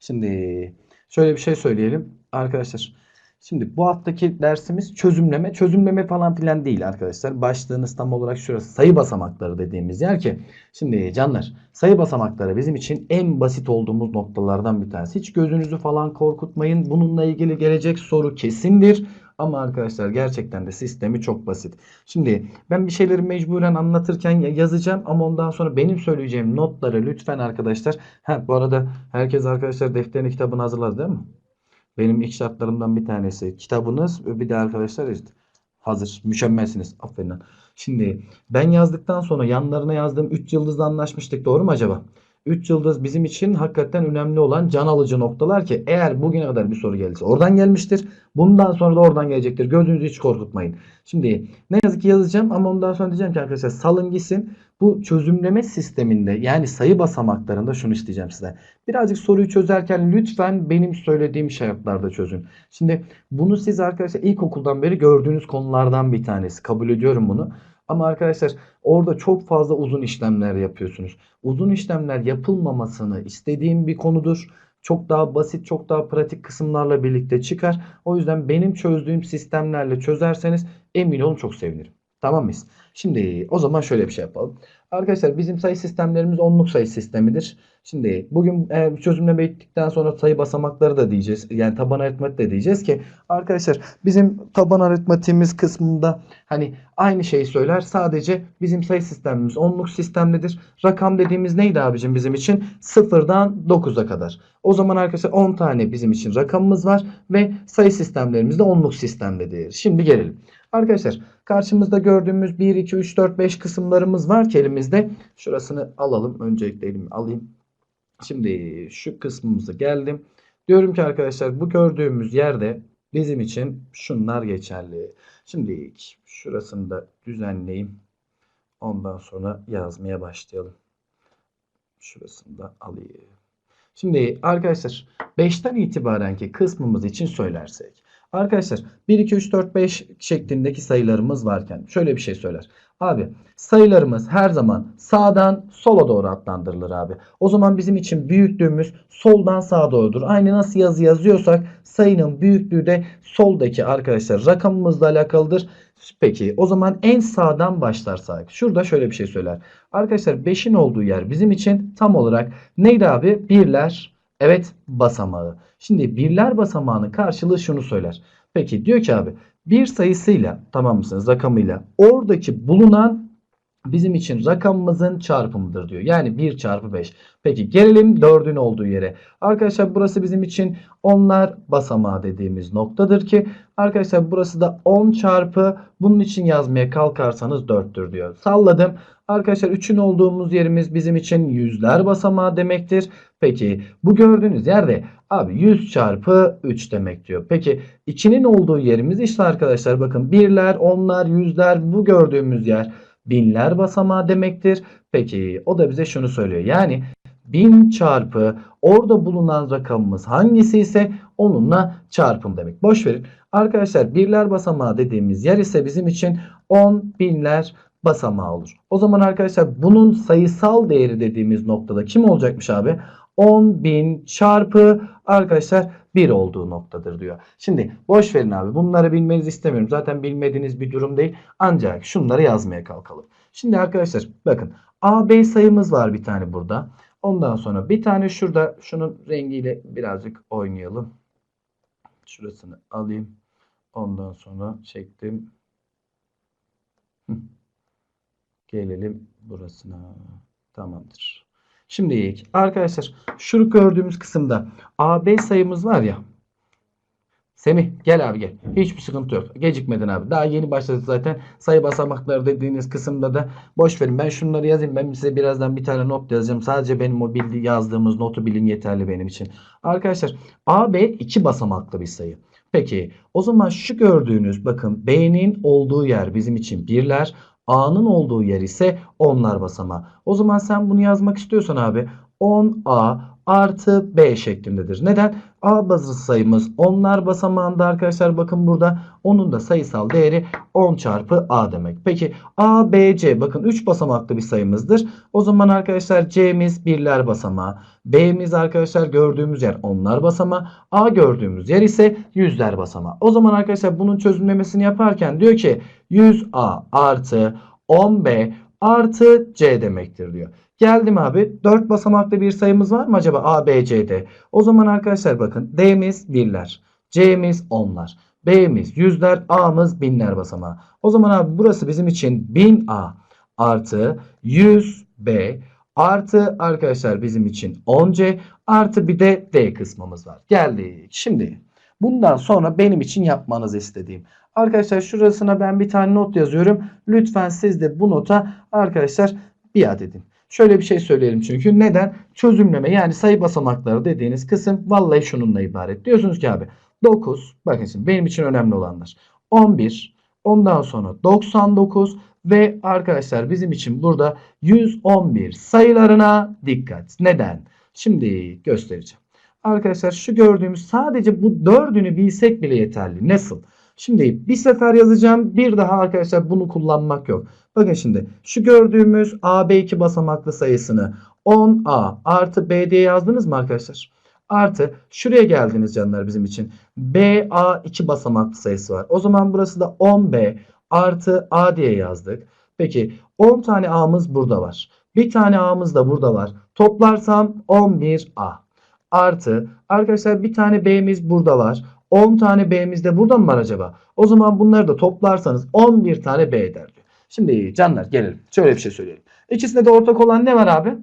Şimdi şöyle bir şey söyleyelim arkadaşlar. Şimdi bu haftaki dersimiz çözümleme. Çözümleme falan filan değil arkadaşlar. Başlığınız tam olarak şurası sayı basamakları dediğimiz yer ki. Şimdi canlar sayı basamakları bizim için en basit olduğumuz noktalardan bir tanesi. Hiç gözünüzü falan korkutmayın. Bununla ilgili gelecek soru kesindir. Ama arkadaşlar gerçekten de sistemi çok basit. Şimdi ben bir şeyleri mecburen anlatırken ya- yazacağım ama ondan sonra benim söyleyeceğim notları lütfen arkadaşlar. Ha, bu arada herkes arkadaşlar defterini kitabını hazırladı değil mi? Benim ilk şartlarımdan bir tanesi kitabınız bir de arkadaşlar işte hazır mükemmelsiniz. Aferin. Şimdi ben yazdıktan sonra yanlarına yazdığım 3 yıldızla anlaşmıştık doğru mu acaba? 3 yıldız bizim için hakikaten önemli olan can alıcı noktalar ki eğer bugüne kadar bir soru gelirse oradan gelmiştir. Bundan sonra da oradan gelecektir. Gözünüzü hiç korkutmayın. Şimdi ne yazık ki yazacağım ama ondan sonra diyeceğim ki arkadaşlar salın gitsin. Bu çözümleme sisteminde yani sayı basamaklarında şunu isteyeceğim size. Birazcık soruyu çözerken lütfen benim söylediğim şartlarda çözün. Şimdi bunu siz arkadaşlar ilkokuldan beri gördüğünüz konulardan bir tanesi. Kabul ediyorum bunu. Ama arkadaşlar orada çok fazla uzun işlemler yapıyorsunuz. Uzun işlemler yapılmamasını istediğim bir konudur. Çok daha basit, çok daha pratik kısımlarla birlikte çıkar. O yüzden benim çözdüğüm sistemlerle çözerseniz emin olun çok sevinirim. Tamam mıyız? Şimdi o zaman şöyle bir şey yapalım. Arkadaşlar bizim sayı sistemlerimiz onluk sayı sistemidir. Şimdi bugün e, çözümleme bittikten sonra sayı basamakları da diyeceğiz. Yani taban aritmetik de diyeceğiz ki arkadaşlar bizim taban aritmatiğimiz kısmında hani aynı şeyi söyler. Sadece bizim sayı sistemimiz onluk sistemlidir. Rakam dediğimiz neydi abicim bizim için? Sıfırdan 9'a kadar. O zaman arkadaşlar 10 tane bizim için rakamımız var ve sayı sistemlerimiz de onluk sistemlidir. Şimdi gelelim. Arkadaşlar karşımızda gördüğümüz 1, 2, 3, 4, 5 kısımlarımız var ki elimizde. Şurasını alalım. Öncelikle elimi alayım. Şimdi şu kısmımıza geldim. Diyorum ki arkadaşlar bu gördüğümüz yerde bizim için şunlar geçerli. Şimdi şurasını da düzenleyeyim. Ondan sonra yazmaya başlayalım. Şurasını da alayım. Şimdi arkadaşlar 5'ten itibarenki kısmımız için söylersek. Arkadaşlar 1, 2, 3, 4, 5 şeklindeki sayılarımız varken şöyle bir şey söyler. Abi sayılarımız her zaman sağdan sola doğru adlandırılır abi. O zaman bizim için büyüklüğümüz soldan sağa doğrudur. Aynı nasıl yazı yazıyorsak sayının büyüklüğü de soldaki arkadaşlar rakamımızla alakalıdır. Peki o zaman en sağdan başlarsak şurada şöyle bir şey söyler. Arkadaşlar 5'in olduğu yer bizim için tam olarak neydi abi? Birler evet basamağı. Şimdi birler basamağının karşılığı şunu söyler. Peki diyor ki abi bir sayısıyla tamam mısınız rakamıyla oradaki bulunan bizim için rakamımızın çarpımıdır diyor. Yani 1 çarpı 5. Peki gelelim 4'ün olduğu yere. Arkadaşlar burası bizim için onlar basamağı dediğimiz noktadır ki arkadaşlar burası da 10 çarpı bunun için yazmaya kalkarsanız 4'tür diyor. Salladım. Arkadaşlar 3'ün olduğumuz yerimiz bizim için yüzler basamağı demektir. Peki bu gördüğünüz yerde abi 100 çarpı 3 demek diyor. Peki 2'nin olduğu yerimiz işte arkadaşlar bakın birler, onlar, yüzler bu gördüğümüz yer binler basamağı demektir. Peki o da bize şunu söylüyor. Yani 1000 çarpı orada bulunan rakamımız hangisi ise onunla çarpım demek. Boş verin. Arkadaşlar birler basamağı dediğimiz yer ise bizim için 10 binler basamağı olur. O zaman arkadaşlar bunun sayısal değeri dediğimiz noktada kim olacakmış abi? 10.000 çarpı arkadaşlar 1 olduğu noktadır diyor. Şimdi boş verin abi. Bunları bilmenizi istemiyorum. Zaten bilmediğiniz bir durum değil. Ancak şunları yazmaya kalkalım. Şimdi arkadaşlar bakın AB sayımız var bir tane burada. Ondan sonra bir tane şurada şunun rengiyle birazcık oynayalım. Şurasını alayım. Ondan sonra çektim. Gelelim burasına. Tamamdır. Şimdi arkadaşlar şu gördüğümüz kısımda AB sayımız var ya. Semih gel abi gel. Hiçbir sıkıntı yok. Gecikmedin abi. Daha yeni başladık zaten. Sayı basamakları dediğiniz kısımda da boş verin. Ben şunları yazayım. Ben size birazdan bir tane not yazacağım. Sadece benim o bildi yazdığımız notu bilin yeterli benim için. Arkadaşlar AB iki basamaklı bir sayı. Peki o zaman şu gördüğünüz bakın B'nin olduğu yer bizim için birler. A'nın olduğu yer ise onlar basamağı. O zaman sen bunu yazmak istiyorsan abi 10A artı B şeklindedir. Neden? A bazı sayımız onlar basamağında arkadaşlar bakın burada onun da sayısal değeri 10 çarpı A demek. Peki A, B, C bakın 3 basamaklı bir sayımızdır. O zaman arkadaşlar C'miz birler basamağı. B'miz arkadaşlar gördüğümüz yer onlar basamağı. A gördüğümüz yer ise yüzler basamağı. O zaman arkadaşlar bunun çözümlemesini yaparken diyor ki 100A artı 10B artı C demektir diyor. Geldim abi. 4 basamaklı bir sayımız var mı acaba A, B, C'de? O zaman arkadaşlar bakın D'miz birler. C'miz onlar. B'miz yüzler. A'mız binler basamağı. O zaman abi burası bizim için 1000A artı 100B artı arkadaşlar bizim için 10C artı bir de D kısmımız var. Geldik. Şimdi bundan sonra benim için yapmanızı istediğim. Arkadaşlar şurasına ben bir tane not yazıyorum. Lütfen siz de bu nota arkadaşlar biat edin. Şöyle bir şey söyleyelim çünkü. Neden? Çözümleme yani sayı basamakları dediğiniz kısım vallahi şununla ibaret. Diyorsunuz ki abi 9 bakın şimdi benim için önemli olanlar. 11 ondan sonra 99 ve arkadaşlar bizim için burada 111 sayılarına dikkat. Neden? Şimdi göstereceğim. Arkadaşlar şu gördüğümüz sadece bu dördünü bilsek bile yeterli. Nasıl? Şimdi bir sefer yazacağım. Bir daha arkadaşlar bunu kullanmak yok. Bakın şimdi şu gördüğümüz AB2 basamaklı sayısını 10A artı B diye yazdınız mı arkadaşlar? Artı şuraya geldiniz canlar bizim için. BA2 basamaklı sayısı var. O zaman burası da 10B artı A diye yazdık. Peki 10 tane A'mız burada var. Bir tane A'mız da burada var. Toplarsam 11A. Artı arkadaşlar bir tane B'miz burada var. 10 tane B'miz de burada mı var acaba? O zaman bunları da toplarsanız 11 tane B eder diyor. Şimdi canlar gelelim. Şöyle bir şey söyleyelim. İkisinde de ortak olan ne var abi?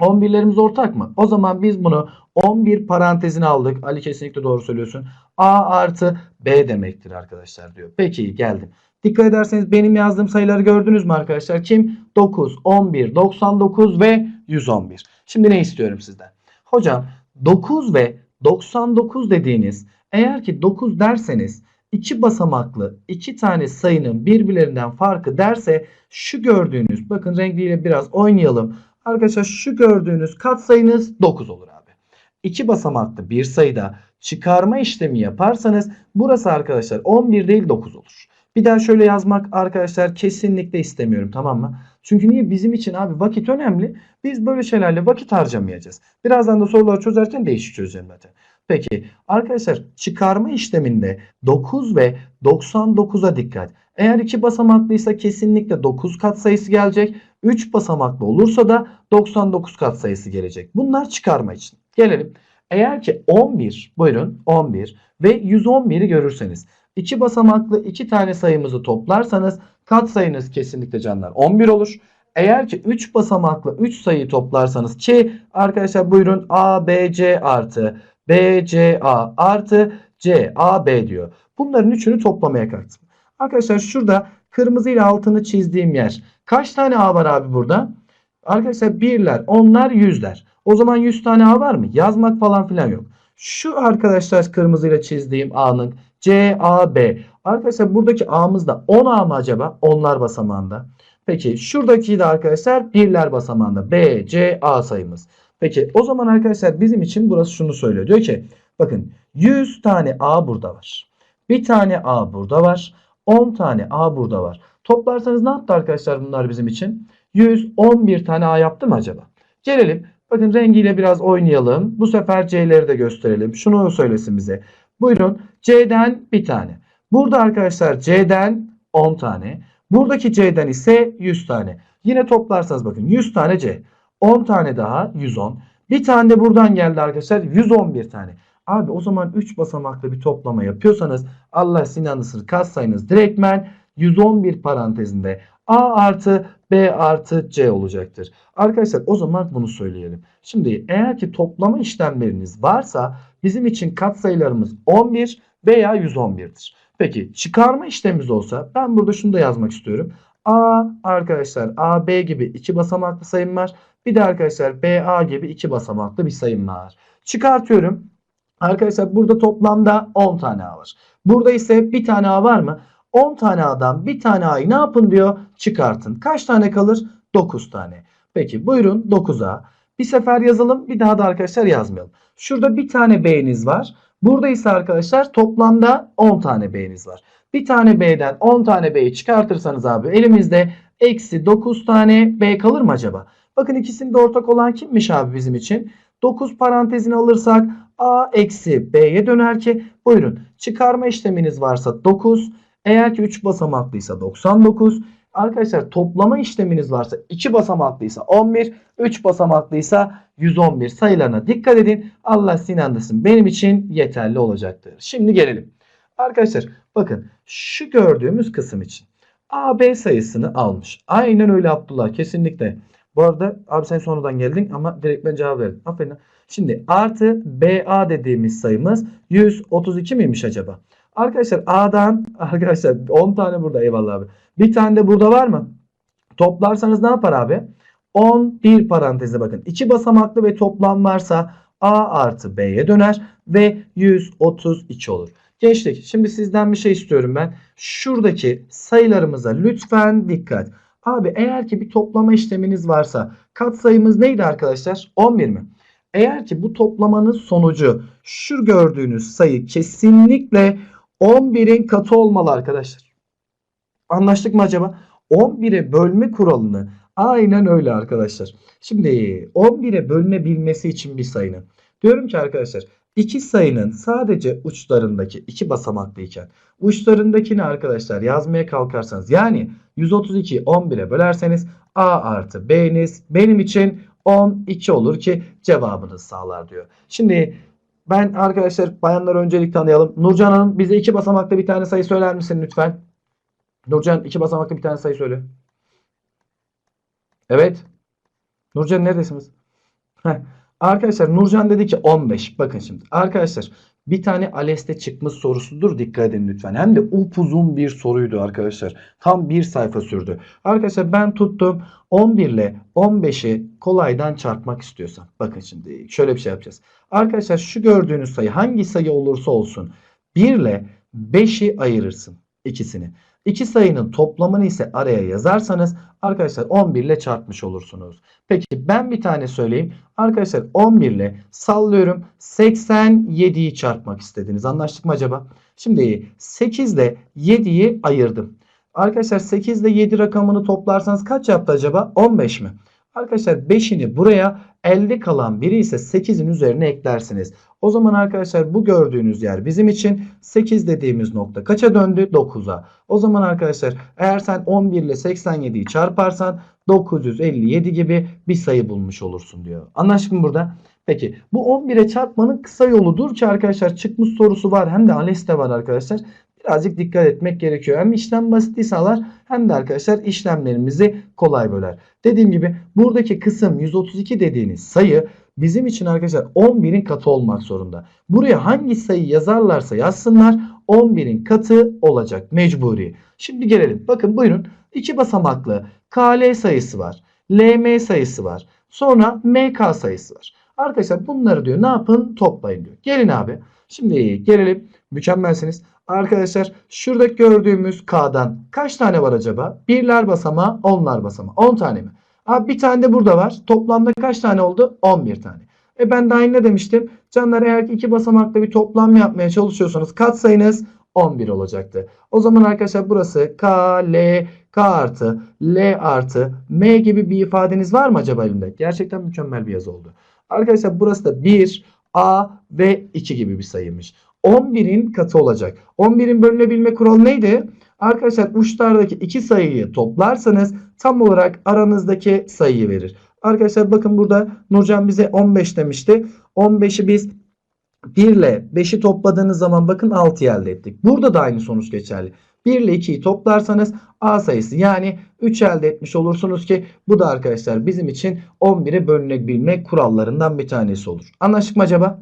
11'lerimiz ortak mı? O zaman biz bunu 11 parantezine aldık. Ali kesinlikle doğru söylüyorsun. A artı B demektir arkadaşlar diyor. Peki geldim. Dikkat ederseniz benim yazdığım sayıları gördünüz mü arkadaşlar? Kim? 9, 11, 99 ve 111. Şimdi ne istiyorum sizden? Hocam 9 ve 99 dediğiniz eğer ki 9 derseniz iki basamaklı iki tane sayının birbirlerinden farkı derse şu gördüğünüz bakın renkliyle biraz oynayalım. Arkadaşlar şu gördüğünüz katsayınız 9 olur abi. İki basamaklı bir sayıda çıkarma işlemi yaparsanız burası arkadaşlar 11 değil 9 olur. Bir daha şöyle yazmak arkadaşlar kesinlikle istemiyorum tamam mı? Çünkü niye bizim için abi vakit önemli. Biz böyle şeylerle vakit harcamayacağız. Birazdan da soruları çözerken değişik çözeceğim zaten. Peki arkadaşlar çıkarma işleminde 9 ve 99'a dikkat. Eğer iki basamaklıysa kesinlikle 9 katsayısı gelecek. 3 basamaklı olursa da 99 katsayısı gelecek. Bunlar çıkarma için. Gelelim. Eğer ki 11 buyurun 11 ve 111'i görürseniz iki basamaklı iki tane sayımızı toplarsanız katsayınız kesinlikle canlar 11 olur. Eğer ki 3 basamaklı 3 sayıyı toplarsanız ki arkadaşlar buyurun A, B, C artı B, C, A artı C, A, B diyor. Bunların üçünü toplamaya kalktım. Arkadaşlar şurada kırmızı ile altını çizdiğim yer. Kaç tane A var abi burada? Arkadaşlar birler, onlar, yüzler. O zaman 100 tane A var mı? Yazmak falan filan yok. Şu arkadaşlar kırmızıyla çizdiğim A'nın C, A, B. Arkadaşlar buradaki A'mız da 10 A mı acaba? Onlar basamağında. Peki şuradaki de arkadaşlar birler basamağında. B, C, A sayımız. Peki o zaman arkadaşlar bizim için burası şunu söylüyor. Diyor ki bakın 100 tane A burada var. Bir tane A burada var. 10 tane A burada var. Toplarsanız ne yaptı arkadaşlar bunlar bizim için? 111 tane A yaptı mı acaba? Gelelim. Bakın rengiyle biraz oynayalım. Bu sefer C'leri de gösterelim. Şunu söylesin bize. Buyurun C'den bir tane. Burada arkadaşlar C'den 10 tane. Buradaki C'den ise 100 tane. Yine toplarsanız bakın 100 tane C. 10 tane daha 110. Bir tane de buradan geldi arkadaşlar 111 tane. Abi o zaman 3 basamaklı bir toplama yapıyorsanız Allah sizin anısını katsayınız direktmen 111 parantezinde A artı B artı C olacaktır. Arkadaşlar o zaman bunu söyleyelim. Şimdi eğer ki toplama işlemleriniz varsa bizim için katsayılarımız 11 veya 111'dir. Peki çıkarma işlemimiz olsa ben burada şunu da yazmak istiyorum. A arkadaşlar AB gibi iki basamaklı sayım var. Bir de arkadaşlar BA gibi iki basamaklı bir sayım var. Çıkartıyorum. Arkadaşlar burada toplamda 10 tane A var. Burada ise bir tane A var mı? 10 tane A'dan bir tane A'yı ne yapın diyor? Çıkartın. Kaç tane kalır? 9 tane. Peki buyurun 9A. Bir sefer yazalım bir daha da arkadaşlar yazmayalım. Şurada bir tane B'niz var. Burada ise arkadaşlar toplamda 10 tane B'niz var. Bir tane B'den 10 tane B'yi çıkartırsanız abi elimizde eksi 9 tane B kalır mı acaba? Bakın ikisinde ortak olan kimmiş abi bizim için? 9 parantezini alırsak A eksi B'ye döner ki buyurun çıkarma işleminiz varsa 9 eğer ki 3 basamaklıysa 99 arkadaşlar toplama işleminiz varsa 2 basamaklıysa 11 3 basamaklıysa 111 sayılarına dikkat edin. Allah sinanlasın benim için yeterli olacaktır. Şimdi gelelim. Arkadaşlar bakın şu gördüğümüz kısım için A, B sayısını almış. Aynen öyle Abdullah kesinlikle. Bu arada abi sen sonradan geldin ama direkt ben cevap verdim. Aferin. Şimdi artı BA dediğimiz sayımız 132 miymiş acaba? Arkadaşlar A'dan arkadaşlar 10 tane burada eyvallah abi. Bir tane de burada var mı? Toplarsanız ne yapar abi? 11 paranteze bakın. 2 basamaklı ve toplam varsa A artı B'ye döner ve 132 olur. Gençlik şimdi sizden bir şey istiyorum ben. Şuradaki sayılarımıza lütfen dikkat. Abi eğer ki bir toplama işleminiz varsa katsayımız neydi arkadaşlar? 11 mi? Eğer ki bu toplamanın sonucu şu gördüğünüz sayı kesinlikle 11'in katı olmalı arkadaşlar. Anlaştık mı acaba? 11'e bölme kuralını aynen öyle arkadaşlar. Şimdi 11'e bölünebilmesi için bir sayının. Diyorum ki arkadaşlar iki sayının sadece uçlarındaki iki basamaklıyken uçlarındakini arkadaşlar yazmaya kalkarsanız yani 132'yi 11'e bölerseniz A artı B'niz benim için 12 olur ki cevabınız sağlar diyor. Şimdi ben arkadaşlar bayanlar öncelik tanıyalım. Nurcan Hanım bize iki basamaklı bir tane sayı söyler misin lütfen? Nurcan iki basamaklı bir tane sayı söyle. Evet. Nurcan neredesiniz? Heh. Arkadaşlar Nurcan dedi ki 15. Bakın şimdi. Arkadaşlar bir tane ALES'te çıkmış sorusudur. Dikkat edin lütfen. Hem de upuzun bir soruydu arkadaşlar. Tam bir sayfa sürdü. Arkadaşlar ben tuttum 11 ile 15'i kolaydan çarpmak istiyorsam. Bakın şimdi şöyle bir şey yapacağız. Arkadaşlar şu gördüğünüz sayı hangi sayı olursa olsun 1 ile 5'i ayırırsın ikisini. İki sayının toplamını ise araya yazarsanız arkadaşlar 11 ile çarpmış olursunuz. Peki ben bir tane söyleyeyim. Arkadaşlar 11 ile sallıyorum 87'yi çarpmak istediniz. Anlaştık mı acaba? Şimdi 8 ile 7'yi ayırdım. Arkadaşlar 8 ile 7 rakamını toplarsanız kaç yaptı acaba? 15 mi? Arkadaşlar 5'ini buraya elde kalan biri ise 8'in üzerine eklersiniz. O zaman arkadaşlar bu gördüğünüz yer bizim için 8 dediğimiz nokta kaça döndü? 9'a. O zaman arkadaşlar eğer sen 11 ile 87'yi çarparsan 957 gibi bir sayı bulmuş olursun diyor. Anlaştık mı burada? Peki bu 11'e çarpmanın kısa yoludur ki arkadaşlar çıkmış sorusu var hem de ALES'te var arkadaşlar. Birazcık dikkat etmek gerekiyor. Hem işlem basit sağlar hem de arkadaşlar işlemlerimizi kolay böler. Dediğim gibi buradaki kısım 132 dediğiniz sayı bizim için arkadaşlar 11'in katı olmak zorunda. Buraya hangi sayı yazarlarsa yazsınlar 11'in katı olacak mecburi. Şimdi gelelim. Bakın buyurun. iki basamaklı KL sayısı var. LM sayısı var. Sonra MK sayısı var. Arkadaşlar bunları diyor ne yapın toplayın diyor. Gelin abi. Şimdi gelelim. Mükemmelsiniz. Arkadaşlar şurada gördüğümüz K'dan kaç tane var acaba? Birler basamağı, onlar basamağı. 10 tane mi? Abi bir tane de burada var. Toplamda kaç tane oldu? 11 tane. E ben daha ne demiştim? Canlar eğer ki iki basamaklı bir toplam yapmaya çalışıyorsanız katsayınız 11 olacaktı. O zaman arkadaşlar burası K, L, K artı, L artı, M gibi bir ifadeniz var mı acaba elimde? Gerçekten mükemmel bir yazı oldu. Arkadaşlar burası da 1, A ve 2 gibi bir sayıymış. 11'in katı olacak. 11'in bölünebilme kuralı neydi? Arkadaşlar uçlardaki iki sayıyı toplarsanız tam olarak aranızdaki sayıyı verir. Arkadaşlar bakın burada Nurcan bize 15 demişti. 15'i biz 1 ile 5'i topladığınız zaman bakın 6'yı elde ettik. Burada da aynı sonuç geçerli. 1 ile 2'yi toplarsanız A sayısı yani 3 elde etmiş olursunuz ki bu da arkadaşlar bizim için 11'e bölünebilme kurallarından bir tanesi olur. Anlaştık mı acaba?